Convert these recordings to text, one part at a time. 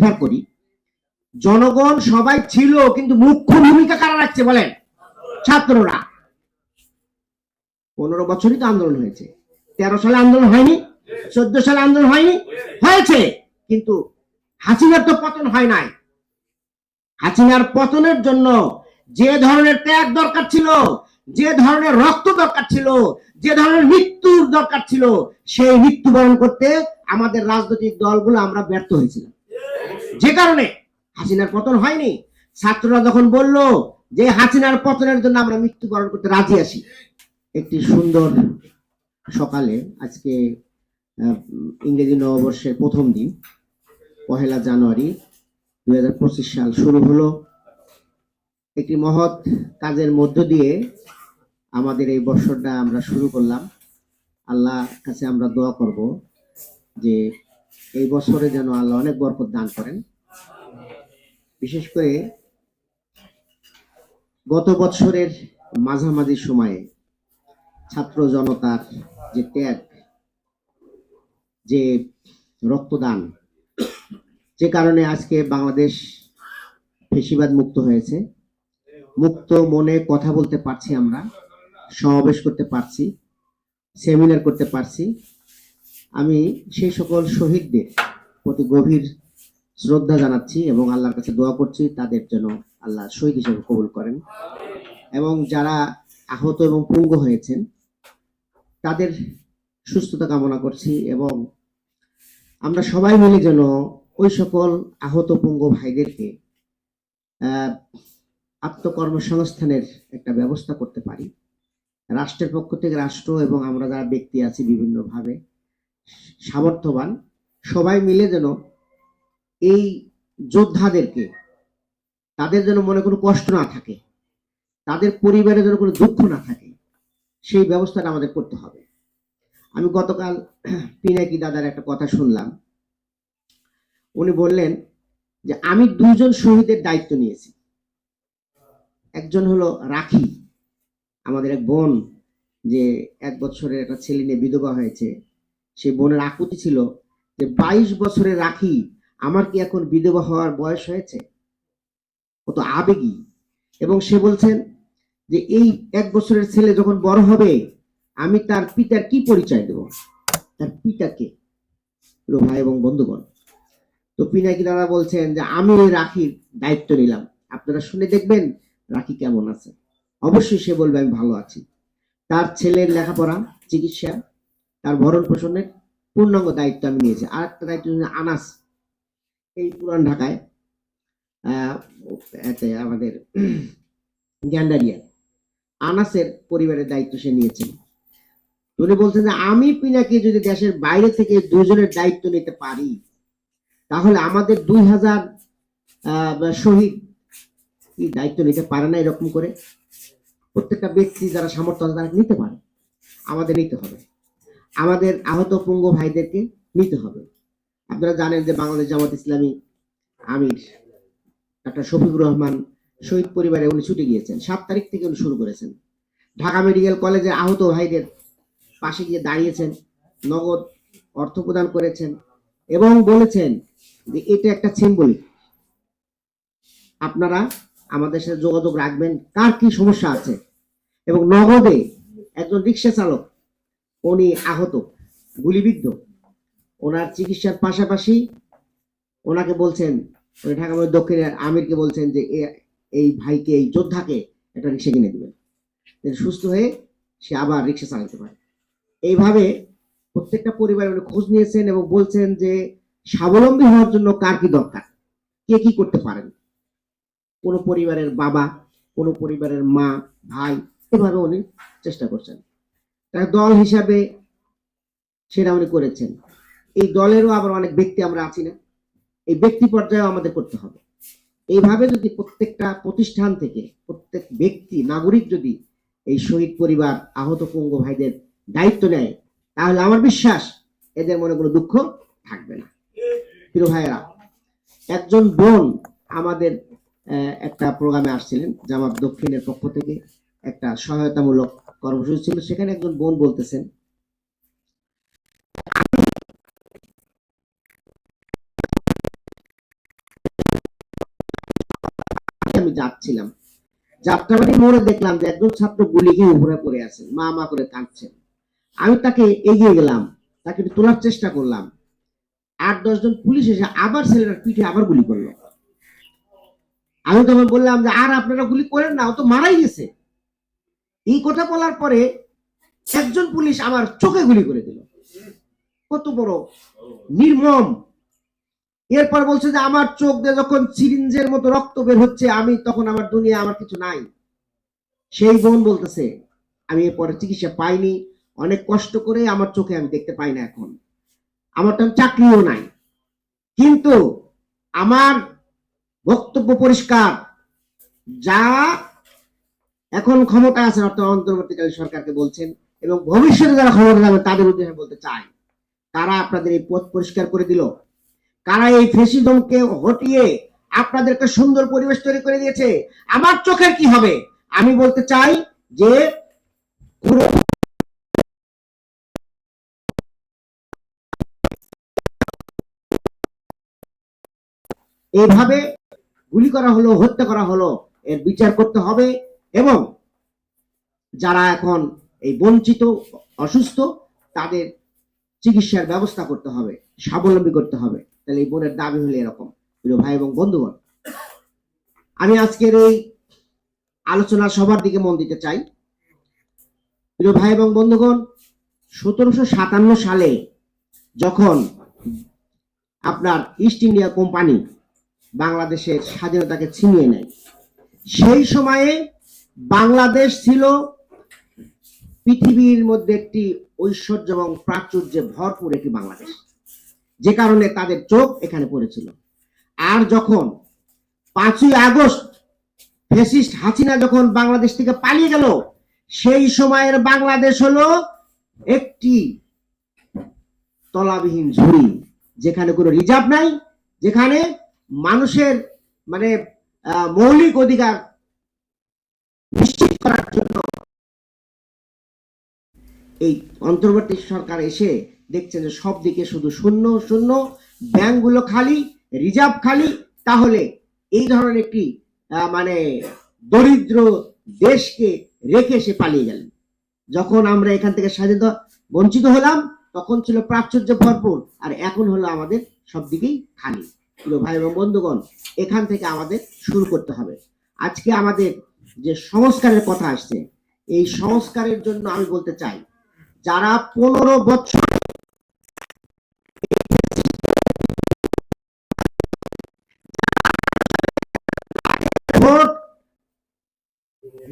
উদ্ধার করি। জনগণ সবাই ছিল, কিন্তু মুখ্য ভূমিকা কারা রাখছে বলেন? ছাত্ররা। পনেরো বছরই তো আন্দোলন হয়েছে। তেরো সালে আন্দোলন হয়নি, চোদ্দ সালে আন্দোলন হয়নি, হয়েছে, কিন্তু হাসিনার তো পতন হয় নাই। হাসিনার পতনের জন্য যে ধরনের ত্যাগ দরকার ছিল, যে ধরনের রক্ত দরকার ছিল, যে ধরনের মৃত্যুর দরকার ছিল, সেই মৃত্যুবরণ করতে আমাদের রাজনৈতিক দলগুলো আমরা ব্যর্থ হয়েছিলাম। যে কারণে হাসিনার পতন হয়নি, ছাত্ররা যখন বলল যে হাসিনার পতনের জন্য আমরা মৃত্যুবরণ করতে রাজি আছি, একটি সুন্দর সকালে, আজকে ইংরেজি নববর্ষের প্রথম দিন, পহেলা জানুয়ারি দুই হাজার পঁচিশ সাল শুরু হলো। একটি মহৎ কাজের মধ্য দিয়ে আমাদের এই বছরটা আমরা শুরু করলাম। আল্লাহ কাছে আমরা দোয়া করব যে এই বছরে যেন আল্লাহ অনেক বরকত দান করেন। বিশেষ করে গত বছরের মাঝামাঝি সময়ে ছাত্র জনতার যে ত্যাগ, যে রক্তদান, যে কারণে আজকে বাংলাদেশ ফেসিবাদ মুক্ত হয়েছে। মুক্ত মনে কথা বলতে পারছি আমরা, সমাবেশ করতে পারছি, সেমিনার করতে পারছি। আমি সেই সকল শহীদদের প্রতি গভীর শ্রদ্ধা জানাচ্ছি এবং আল্লাহর কাছে দোয়া করছি, তাদের যেন আল্লাহ শহীদ হিসেবে কবুল করেন। এবং যারা আহত এবং পঙ্গু হয়েছেন, তাদের সুস্থতা কামনা করছি এবং আমরা সবাই মিলে যেন ওই সকল আহত পঙ্গু ভাইদেরকে আত্মকর্মসংস্থানের একটা ব্যবস্থা করতে পারি। রাষ্ট্রের পক্ষ থেকে রাষ্ট্র এবং আমরা যারা ব্যক্তি আছি বিভিন্নভাবে সামর্থ্যবান, সবাই মিলে যেন এই যোদ্ধাদেরকে, তাদের যেন মনে কোনো কষ্ট না থাকে, তাদের পরিবারে যেন কোনো দুঃখ না থাকে, সেই ব্যবস্থাটা আমাদের করতে হবে। আমি গতকাল পিনাকি দাদার একটা কথা শুনলাম। উনি বললেন যে, আমি দুজন শহীদের দায়িত্ব নিয়েছি। একজন হলো রাখি, আমাদের এক বোন, যে এক বছরের একটা ছেলে নিয়ে বিধবা হয়েছে। সেই বোনের আকুতি ছিল যে বাইশ বছরের রাখি আমার কি এখন বিধবা হওয়ার বয়স হয়েছে? কত আবেগী। এবং সে বলছেন যে এই এক বছরের ছেলে যখন বড় হবে, আমি তার পিতার কি পরিচয় দেব? তার পিতাকে ভাই এবং বন্ধুগণ। তো পিনাকি দাদা বলছেন যে আমি ওই রাখির দায়িত্ব নিলাম। আপনারা শুনে দেখবেন রাখি কেমন আছে। অবশ্যই সে বলবে, আমি ভালো আছি। তার ছেলের লেখাপড়া, চিকিৎসা তার ভরণ পোষণের পূর্ণাঙ্গ দায়িত্ব আমি নিয়েছি। আর একটা দায়িত্ব আনাস। এই পুরান ঢাকায় আমাদের গ্যান্ডারিয়া আনাসের পরিবারের দায়িত্ব সে নিয়েছেন উনি বলছেন যে, আমি পিনাকি যদি দেশের বাইরে থেকে দুজনের দায়িত্ব নিতে পারি, তাহলে আমাদের দুই হাজার শহীদ কি দায়িত্ব নিতে পারে না এরকম করে? প্রত্যেকটা ব্যক্তি যারা সামর্থ্য আছে তারা নিতে পারে। আমাদের নিতে হবে। আমাদের আহত পঙ্গু ভাইদেরকে নিতে হবে। আপনারা জানেন যে বাংলাদেশ জামাত ইসলামী আমির ডাক্তার শফিকুর রহমান শহীদ পরিবারে উনি ছুটে গিয়েছেন। সাত তারিখ থেকে উনি শুরু করেছেন। ঢাকা মেডিকেল কলেজে আহত ভাইদের পাশে গিয়ে দাঁড়িয়েছেন, নগদ অর্থ প্রদান করেছেন এবং বলেছেন যে এটা একটা সিম্বলিক আপনারা আমাদের সাথে যোগাযোগ রাখবেন, কার কি সমস্যা আছে। এবং নগদে একজন রিক্সা চালক উনি আহত, গুলিবিদ্ধ। ওনার চিকিৎসার পাশাপাশি ওনাকে বলছেন উনি ঢাকা দক্ষিণের আমিরকে বলছেন যে এই ভাইকে, এই যোদ্ধাকে একটা রিক্সা কিনে দেবেন। সুস্থ হয়ে সে আবার রিক্সা চালাতে পারে। এইভাবে প্রত্যেকটা পরিবার উনি খোঁজ নিয়েছেন এবং বলছেন যে, স্বাবলম্বী হওয়ার জন্য কার কি দরকার? কে কি করতে পারেন? কোন পরিবারের বাবা, কোন পরিবারের মা, ভাই, এভাবে উনি চেষ্টা করছেন। তার দল হিসাবে সেটা উনি করেছেন। এই দলেরও আবার অনেক ব্যক্তি আমরা আছি না। এই ব্যক্তি পর্যায়েও আমাদের করতে হবে। এইভাবে যদি প্রত্যেকটা প্রতিষ্ঠান থেকে প্রত্যেক ব্যক্তি, নাগরিক যদি এই শহীদ পরিবার, আহত পঙ্গু ভাইদের দায়িত্ব নেয়, তাহলে আমার বিশ্বাস এদের মনে কোনো দুঃখ থাকবে না। প্রিয় ভাইয়েরা, একজন বোন আমাদের একটা প্রোগ্রামে আসছিলেন, জামাত দক্ষিণের পক্ষ থেকে। একটা সহায়তামূলক কর্মসূচি ছিল, সেখানে একজন বোন বলতেছেন, আমি যাচ্ছিলাম। যাত্রাবাড়ি মোড়ে দেখলাম যে একজন ছাত্র গুলি খেয়ে উপরে পড়ে আছেন মা মা করে কাঁদছেন। আমি তাকে এগিয়ে গেলাম, তাকে তোলার চেষ্টা করলাম। আট দশজন পুলিশ এসে আবার ছেলেটার পিঠে আবার গুলি করল। আমি তখন বললাম যে, আর আপনারা গুলি করেন না, ও তো মারাই গেছে। এই কথা বলার পরে একজন পুলিশ আমার চোখে গুলি করে দিল। কত বড় নির্মম। এরপর বলছে যে, আমার চোখ দিয়ে যখন সিরিঞ্জের মতো রক্ত বের হচ্ছে, আমি তখন আমার দুনিয়া আমার কিছু নাই। সেই বোন বলতেছে, আমি এরপরে চিকিৎসা পাইনি। অনেক কষ্ট করে আমার চোখে আমি দেখতে পাই না এখন। আমার তো চাকরিও নাই। কিন্তু আমার বক্তব্য পরিষ্কার। যা এখন ক্ষমতা আছেন অর্থাৎ অন্তর্বর্তীকালীন সরকারকে বলছেন, এবং ভবিষ্যতে যারা ক্ষমতা যাবে তাদের উদ্দেশ্যে বলতে চাই, কারা আপনাদের এই পথ পরিষ্কার করে দিল? কারা এই ফেসিজমকে হটিয়ে আপনাদেরকে সুন্দর পরিবেশ তৈরি করে দিয়েছে? আমার চোখের কি হবে? আমি বলতে চাই যে পুরো এইভাবে গুলি করা হলো, হত্যা করা হলো, এর বিচার করতে হবে। এবং যারা এখন এই বঞ্চিত, অসুস্থ, তাদের চিকিৎসার ব্যবস্থা করতে হবে, স্বাবলম্বী করতে হবে। তাহলে এই বোনের দাবি হলো এরকম। প্রিয় ভাই এবং বন্ধুগণ, আমি আজকের এই আলোচনা সবার দিকে মন দিতে চাই। প্রিয় ভাই এবং বন্ধুগণ, সতেরোশো সাতান্ন সালে যখন আপনার ইস্ট ইন্ডিয়া কোম্পানি বাংলাদেশের স্বাধীনতাকে ছিনিয়ে নেয়, সেই সময়ে বাংলাদেশ ছিল পৃথিবীর মধ্যে একটি ঐশ্বর্য এবং প্রাচুর্যে ভরপুর একটি বাংলাদেশ। যে কারণে তাদের চোখ এখানে পড়েছিল। আর যখন পাঁচই আগস্ট ফেসিস্ট হাসিনা যখন বাংলাদেশ থেকে পালিয়ে গেল, সেই সময়ের বাংলাদেশ হলো একটি তলাবিহীন ঝুড়ি, যেখানে কোনো রিজার্ভ নাই, যেখানে মানুষের মানে মৌলিক অধিকার নিশ্চিত করার জন্য। এই অন্তর্বর্তী সরকার এসে দেখছে যে সব দিকে শুধু শূন্য শূন্য, ব্যাংকগুলো খালি, রিজার্ভ খালি, তাহলে এই ধরনের একটি মানে দরিদ্র দেশকে রেখে সে পালিয়ে গেলেন। যখন আমরা এখান থেকে স্বাধীনতা বঞ্চিত হলাম, তখন ছিল প্রাচুর্য ভরপুর, আর এখন হলো আমাদের সব দিকেই খালি। প্রিয় ভাই এবং বন্ধুগণ, এখান থেকে আমাদের শুরু করতে হবে। আজকে আমাদের যে সংস্কারের কথা আসছে, এই সংস্কারের জন্য আমি বলতে চাই, যারা পনেরো বছর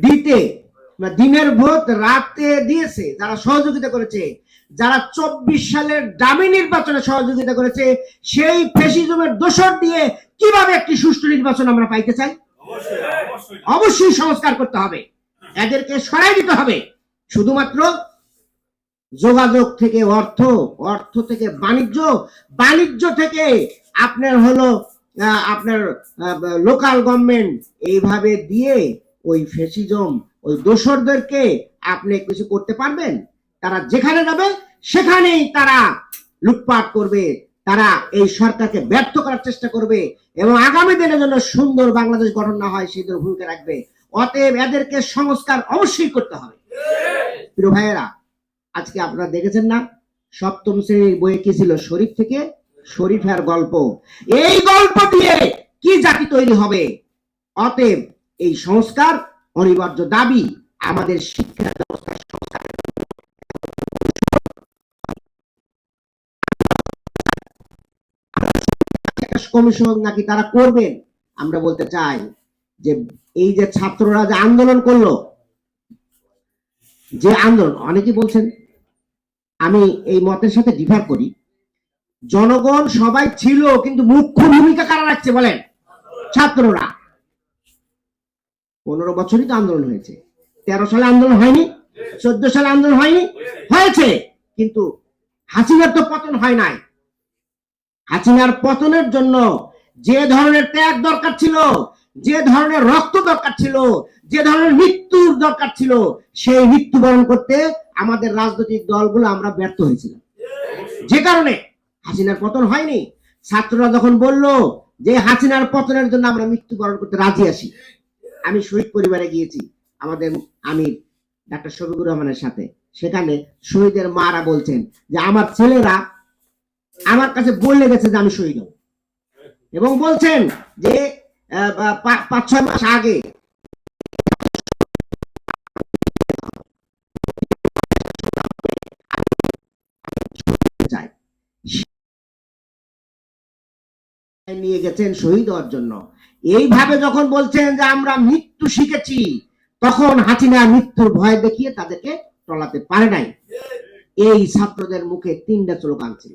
দিতে দিনের ভোট রাতে দিয়েছে, যারা সহযোগিতা করেছে, যারা চব্বিশ সালের দামি নির্বাচনে সহযোগিতা করেছে, সেই ফেসিজমের দোষর দিয়ে কীভাবে একটি সুষ্ঠু নির্বাচন আমরা পাইতে চাই? অবশ্যই সংস্কার করতে হবে। এদেরকে সরাই দিতে হবে। শুধুমাত্র যোগাযোগ থেকে অর্থ অর্থ থেকে বাণিজ্য বাণিজ্য থেকে আপনার হলো আপনার লোকাল গভর্নমেন্ট এইভাবে দিয়ে ওই ফেসিজম ওই দোসরদেরকে আপনি কিছু করতে পারবেন? তারা যেখানে যাবে, সেখানেই তারা লুটপাট করবে। তারা এই সরকারকে ব্যর্থ করার চেষ্টা করবে এবং আগামী দিনের জন্য সুন্দর বাংলাদেশ গঠন না হয়, সেই ভূমিকা রাখবে। অতএব এদেরকে সংস্কার অবশ্যই করতে হবে। প্রিয় ভাইয়েরা, আজকে আপনারা দেখেছেন না, সপ্তম শ্রেণির বইয়ে কি ছিল শরীফ থেকে? শরীফের গল্প। এই গল্প দিয়ে কি জাতি তৈরি হবে? অতএব এই সংস্কার অনিবার্য দাবি আমাদের শিক্ষা কমিশন নাকি তারা করবেন আমরা বলতে চাই যে এই যে ছাত্ররা যে আন্দোলন করল, যে আন্দোলন অনেকে বলছেন, আমি এই মতের সাথে ডিফার করি, জনগণ সবাই ছিল কিন্তু মুখ্য ভূমিকা কারা রাখছে বলেন, ছাত্ররা। পনেরো বছরই তো আন্দোলন হয়েছে, তেরো সালে আন্দোলন হয়নি, চোদ্দ সালে আন্দোলন হয়নি, হয়েছে, কিন্তু হাসিনার তো পতন হয় নাই। হাসিনার পতনের জন্য যে ধরনের ত্যাগ দরকার ছিল, যে ধরনের রক্ত দরকার ছিল, যে ধরনের মৃত্যুর দরকার ছিল, সেই মৃত্যুবরণ করতে আমাদের রাজনৈতিক দলগুলো আমরা ব্যর্থ হয়েছিলাম। যে কারণে হাসিনার পতন হয়নি। ছাত্ররা যখন বলল যে হাসিনার পতনের জন্য আমরা মৃত্যুবরণ করতে রাজি আছি, আমি শহীদ পরিবারে গিয়েছি, আমাদের আমির ডাক্তার শফিকুর রহমানের সাথে। সেখানে শহীদের মারা বলছেন যে আমার ছেলেরা আমার কাছে বলে গেছে যে আমি শহীদ হব এবং বলছেন যে পাঁচ, ছয় মাস আগে নিয়ে গেছেন শহীদ হওয়ার জন্য। এইভাবে যখন বলছেন যে আমরা মৃত্যু শিখেছি, তখন হাসিনা মৃত্যুর ভয় দেখিয়ে তাদেরকে টলাতে পারে নাই। এই ছাত্রদের মুখে তিনটা স্লোগান ছিল।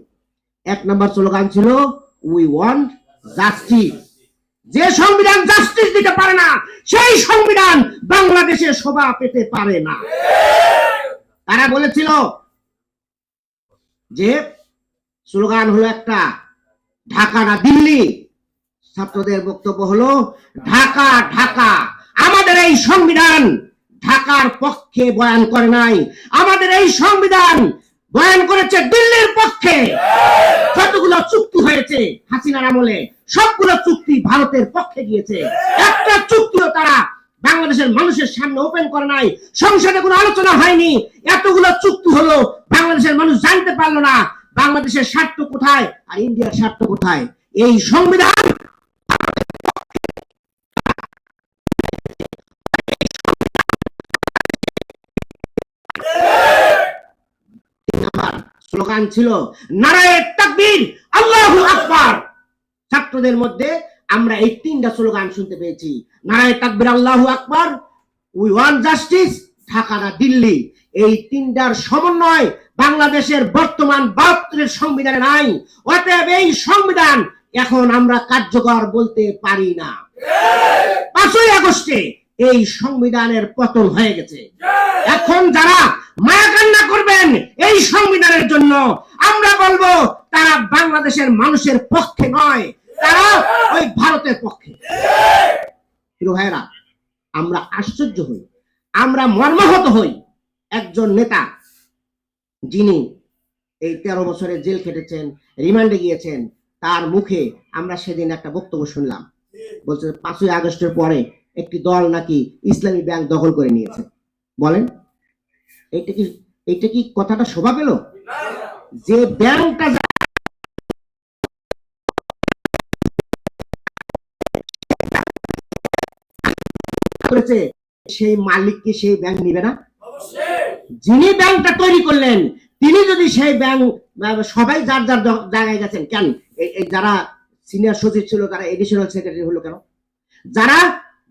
এক নম্বর স্লোগান ছিল উই ওয়ান্ট জাস্টিস যে সংবিধান জাস্টিস দিতে পারে না, সেই সংবিধান বাংলাদেশে শোভা পেতে পারে না। তারা বলেছিল যে স্লোগান হলো একটা, ঢাকা না দিল্লি? ছাত্রদের বক্তব্য হলো, ঢাকা ঢাকা, আমাদের এই সংবিধান ঢাকার পক্ষে বয়ান করে নাই। আমাদের এই সংবিধান বয়ান করেছে দিল্লির পক্ষে। যতগুলো চুক্তি হয়েছে হাসিনার আমলে, সবগুলো চুক্তি ভারতের পক্ষে গিয়েছে। একটা চুক্তিও তারা বাংলাদেশের মানুষের সামনে ওপেন করে নাই। সংসদে কোনো আলোচনা হয়নি। এতগুলো চুক্তি হলো, বাংলাদেশের মানুষ জানতে পারল না, বাংলাদেশের স্বার্থ কোথায় আর ইন্ডিয়ার স্বার্থ কোথায়। এই সংবিধান স্লোগান ছিল, নারায়ে তাকবীর, আল্লাহু আকবার। ছাত্রদের মধ্যে আমরা এই তিনটা স্লোগান শুনতে পেয়েছি, নারায়ে তাকবীর, আল্লাহু আকবার। উই ওয়ান্ট জাস্টিস ঢাকা না দিল্লি। এই তিনটার সমন্বয় বাংলাদেশের বর্তমান বাহাত্তরের সংবিধানে নাই, অতএব এই সংবিধান এখন আমরা কার্যকর বলতে পারি না। পাঁচই আগস্টে এই সংবিধানের পতন হয়ে গেছে। এখন যারা মায়া কান্না করবেন এই সংবিধানের জন্য। আমরা বলব, তারা বাংলাদেশের মানুষের পক্ষে নয়, তারা ওই ভারতের পক্ষে। ভাইরা আমরা আশ্চর্য হই, আমরা মর্মাহত হই একজন নেতা যিনি এই তেরো বছরে জেল খেটেছেন, রিমান্ডে গিয়েছেন, তার মুখে আমরা সেদিন একটা বক্তব্য শুনলাম। বলছে, পাঁচই আগস্টের পরে একটি দল নাকি ইসলামী ব্যাংক দখল করে নিয়েছে। বলেন। এইটা কি এইটা কি কথাটা শোভা পেল? যে ব্যাংকটা করেছে সেই মালিক কি সেই ব্যাংক নিবে না? যিনি ব্যাংকটা তৈরি করলেন তিনি যদি সেই ব্যাংক সবাই যার যার জায়গায় গেছেন কেন? যারা সিনিয়র সচিব ছিল তারা এডিশনাল সেক্রেটারি হলো কেন? যারা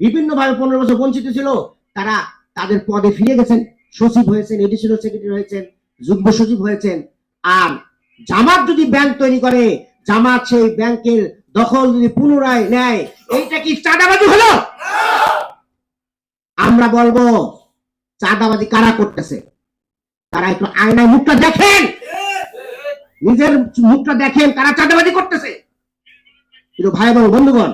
বিভিন্ন ভাবে পনেরো বছর বঞ্চিত ছিল তারা তাদের পদে ফিরে গেছেন। সচিব হয়েছেন এডিশনাল সেক্রেটারি হয়েছেন যুগ্ম সচিব হয়েছেন। আর জামাত যদি ব্যাংক তৈরি করে, জামাত সেই ব্যাংকের দখল যদি পুনরায় নেয়, এইটা কি চাঁদাবাজি হলো? আমরা বলব, চাঁদাবাজি কারা করতেছে? তারা একটু আয়নায় মুখটা দেখেন। নিজের মুখটা দেখেন কারা চাঁদাবাজি করতেছে। কিন্তু ভাই এবং বন্ধুগণ,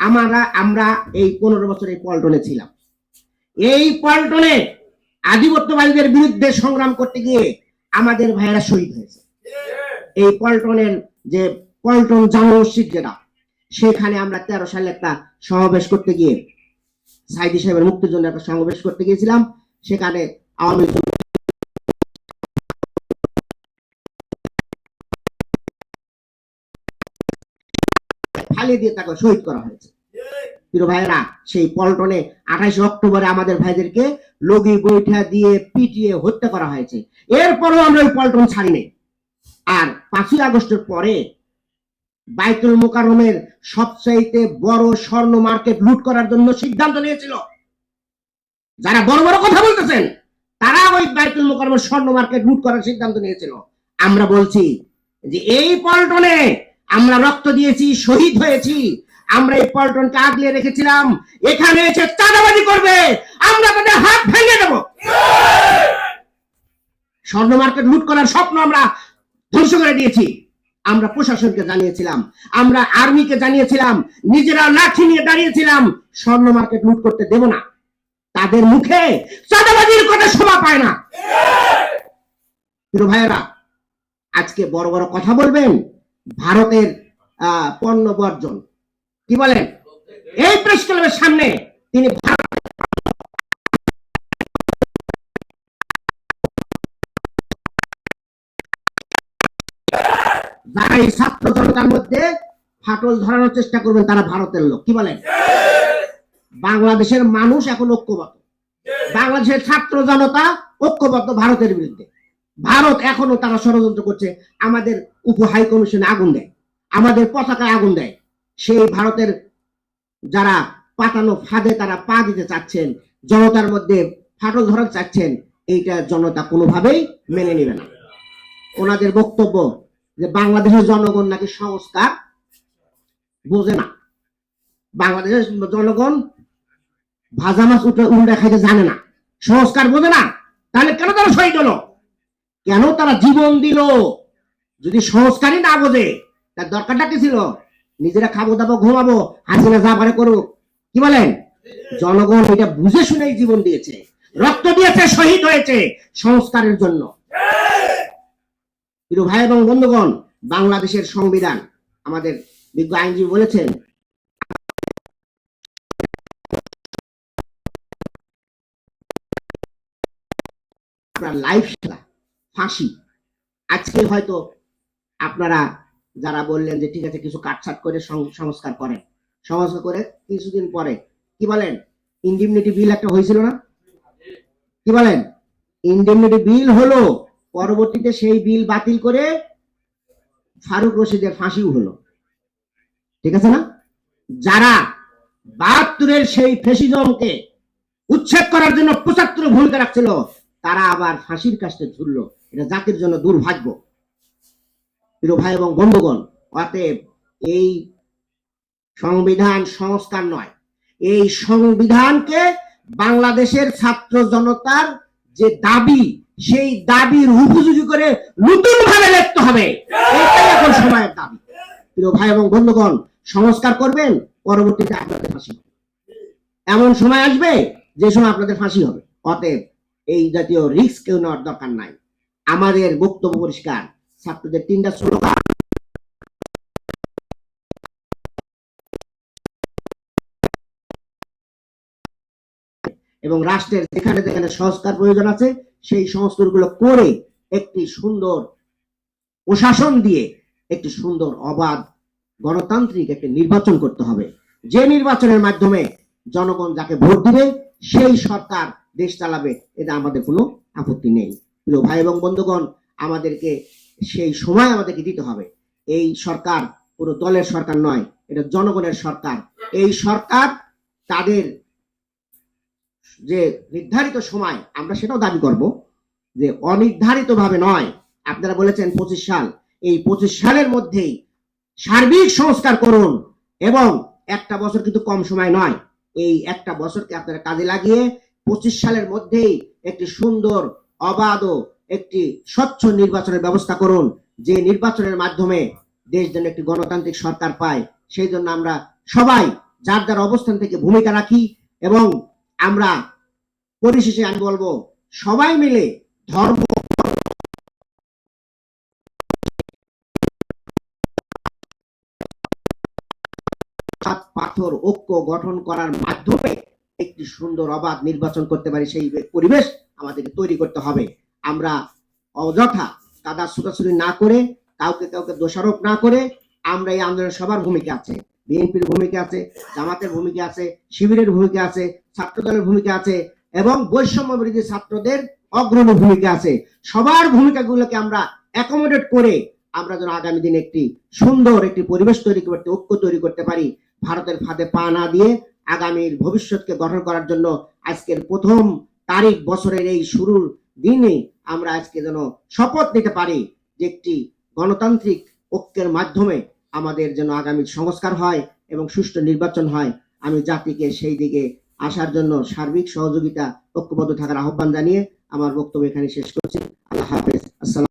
আমরা আমরা এই পনেরো বছর এই পল্টনে ছিলাম। এই পল্টনে আধিপত্যবাদীদের বিরুদ্ধে সংগ্রাম করতে গিয়ে আমাদের ভাইয়েরা শহীদ হয়েছে। এই পল্টনের যে পল্টন জামা মসজিদ যেটা, সেখানে আমরা তেরো সালে একটা সমাবেশ করতে গিয়ে সাইদি সাহেবের মুক্তির জন্য একটা সমাবেশ করতে গিয়েছিলাম। সেখানে আওয়ামী ফালিয়ে দিয়ে তাকে শহীদ করা হয়েছে। প্রিয় ভাইয়েরা, সেই পল্টনে আঠাশে অক্টোবরে আমাদের ভাইদেরকে লগি বৈঠা দিয়ে পিটিয়ে হত্যা করা হয়েছে। এরপরও আমরা ওই পল্টন ছাড়িনি। আর পাঁচই আগস্টের পরে বাইতুল মোকারমের সবচাইতে বড় স্বর্ণ মার্কেট লুট করার জন্য সিদ্ধান্ত নিয়েছিল। যারা বড় বড় কথা বলতেছেন, তারা ওই বাইতুল মোকারমের স্বর্ণ মার্কেট লুট করার সিদ্ধান্ত নিয়েছিল। আমরা বলছি যে এই পল্টনে আমরা রক্ত দিয়েছি, শহীদ হয়েছি আমরা এই পল্টনকে আগলে রেখেছিলাম। এখানে এসে চাঁদাবাজি করবে। আমরা তাদের হাত ভেঙে দেব। স্বর্ণ মার্কেট লুট করার স্বপ্ন আমরা ধ্বংস করে দিয়েছি। আমরা প্রশাসনকে জানিয়েছিলাম। আমরা আর্মিকে জানিয়েছিলাম। নিজেরা লাঠি নিয়ে দাঁড়িয়েছিলাম। স্বর্ণ মার্কেট লুট করতে দেব না। তাদের মুখে চাঁদাবাজির কথা শোভা পায় না। ভাইয়েরা আজকে বড় বড় কথা বলবেন। ভারতের আহ, পণ্য বর্জন। কি বলেন? এই প্রেস ক্লাবের সামনে তিনি যারা এই ছাত্র জনতার মধ্যে ফাটল ধরানোর চেষ্টা করবেন, তারা ভারতের লোক। কি বলেন? বাংলাদেশের মানুষ এখন ঐক্যবদ্ধ। বাংলাদেশের ছাত্র জনতা ঐক্যবদ্ধ ভারতের বিরুদ্ধে। ভারত এখনও তারা ষড়যন্ত্র করছে। আমাদের উপ হাই কমিশনে আগুন দেয়। আমাদের পতাকায় আগুন দেয়। সেই ভারতের যারা পাতানো ফাঁদে তারা পা দিতে চাচ্ছেন, জনতার মধ্যে ফাটল ধরাতে চাচ্ছেন, এইটা জনতা কোনোভাবেই মেনে নেবে না। ওনাদের বক্তব্য যে বাংলাদেশের জনগণ নাকি সংস্কার বোঝে না। বাংলাদেশের জনগণ ভাজা মাছ উঠে উল্টে খাইতে জানে না। সংস্কার বোঝে না? তাহলে কেন তারা শহীদ হলো? কেন তারা জীবন দিল? যদি সংস্কারই না বোঝে, তার দরকারটা কি ছিল? নিজেরা খাব দাবো, ঘুমাবো, হাসিনা যা পারে করুক। কি বলেন? জনগণ এটা বুঝে শুনেই জীবন দিয়েছে, রক্ত দিয়েছে, শহীদ হয়েছে সংস্কারের জন্য। প্রিয় ভাই এবং বন্ধুগণ, বাংলাদেশের সংবিধান আমাদের বিজ্ঞ আইনজীবী বলেছেন, আপনার লাইফ ফাঁসি। আজকে হয়তো আপনারা যারা বললেন যে, ঠিক আছে, কিছু কাটছাট করে সংস্কার করেন। সংস্কার করে কিছুদিন পরে, কি বলেন? ইন্ডিমনিটি বিল একটা হয়েছিল না? কি বলেন? ইন্ডিমনিটি বিল হলো, পরবর্তীতে সেই বিল বাতিল করে ফারুক রশিদের ফাঁসিও হলো। ঠিক আছে না? যারা বাহাত্তরের সেই ফেসিজমকে উচ্ছেদ করার জন্য পঁচাত্তর ভূমিকা রাখছিল, তারা আবার ফাঁসির কাছে ঝুললো। এটা জাতির জন্য দুর্ভাগ্য। প্রিয় ভাই এবং বন্ধুগণ, অতএব এই সংবিধান সংস্কার নয়। এই সংবিধানকে বাংলাদেশের ছাত্র জনতার যে দাবি, সেই দাবির উপযোগী করে নতুন ভাবে লিখতে হবে। এটাই এখন সময়ের দাবি। প্রিয় ভাই এবং বন্ধুগণ, সংস্কার করবেন, পরবর্তীতে আপনাদের ফাঁসি হবে। এমন সময় আসবে যে সময় আপনাদের ফাঁসি হবে। অতএব এই জাতীয় রিস্ক কেউ নেওয়ার দরকার নাই। আমাদের বক্তব্য পরিষ্কার। ছাত্রদের তিনটা স্লোগান এবং রাষ্ট্রের যেখানে যেখানে সংস্কার প্রয়োজন আছে, সেই সংস্কারগুলো করে একটি সুন্দর প্রশাসন দিয়ে একটি সুন্দর অবাধ গণতান্ত্রিক একটি নির্বাচন করতে হবে। যে নির্বাচনের মাধ্যমে জনগণ যাকে ভোট দিবে, সেই সরকার দেশ চালাবে এটা আমাদের কোনো আপত্তি নেই। প্রিয় ভাই এবং বন্ধুগণ, আমাদেরকে সেই সময় আমাদেরকে দিতে হবে। এই সরকার পুরো দলের সরকার নয়, এটা জনগণের সরকার। এই সরকার তাদের যে নির্ধারিত সময়, আমরা সেটাও দাবি করব যে অনির্ধারিত ভাবে নয়। আপনারা বলেছেন পঁচিশ সাল। এই পঁচিশ সালের মধ্যেই সার্বিক সংস্কার করুন এবং একটা বছর কিন্তু কম সময় নয়। এই একটা বছরকে আপনারা কাজে লাগিয়ে পঁচিশ সালের মধ্যেই একটি সুন্দর, অবাধ একটি স্বচ্ছ নির্বাচনের ব্যবস্থা করুন, যে নির্বাচনের মাধ্যমে দেশ যেন একটি গণতান্ত্রিক সরকার পায়। সেই জন্য আমরা সবাই যার যার অবস্থান থেকে ভূমিকা রাখি এবং আমরা পরিশেষে আমি বলব, সবাই মিলে ধর্ম পাথর, ঐক্য গঠন করার মাধ্যমে একটি সুন্দর অবাধ নির্বাচন করতে পারি, সেই পরিবেশ আমাদেরকে তৈরি করতে হবে। আমরা অযথা কাদা ছুটাছুটি না করে, কাউকে কাউকে দোষারোপ না করে আমরা এই আন্দোলনের সবার ভূমিকা আছে। বিএনপির ভূমিকা আছে, জামাতের ভূমিকা আছে, শিবিরের ভূমিকা আছে ছাত্র দলের ভূমিকা আছে এবং বৈষম্য বিরোধী ছাত্রদের অগ্রণী ভূমিকা আছে। সবার ভূমিকাগুলোকে আমরা অ্যাকোমোডেট করে আমরা যেন আগামী দিনে একটি সুন্দর একটি পরিবেশ তৈরি করতে, ঐক্য তৈরি করতে পারি। ভারতের ফাঁদে পা না দিয়ে আগামীর ভবিষ্যৎকে গঠন করার জন্য আজকের প্রথম তারিখ বছরের এই শুরুর দিনে আমরা আজকে যেন শপথ নিতে পারি যে একটি গণতান্ত্রিক ঐক্যের মাধ্যমে আমাদের যেন আগামী সংস্কার হয় এবং সুষ্ঠু নির্বাচন হয়। আমি জাতিকে সেই দিকে আসার জন্য সার্বিক সহযোগিতা, ঐক্যবদ্ধ থাকার আহ্বান জানিয়ে আমার বক্তব্য এখানে শেষ করছি। আল্লাহ হাফেজ। আসসালাম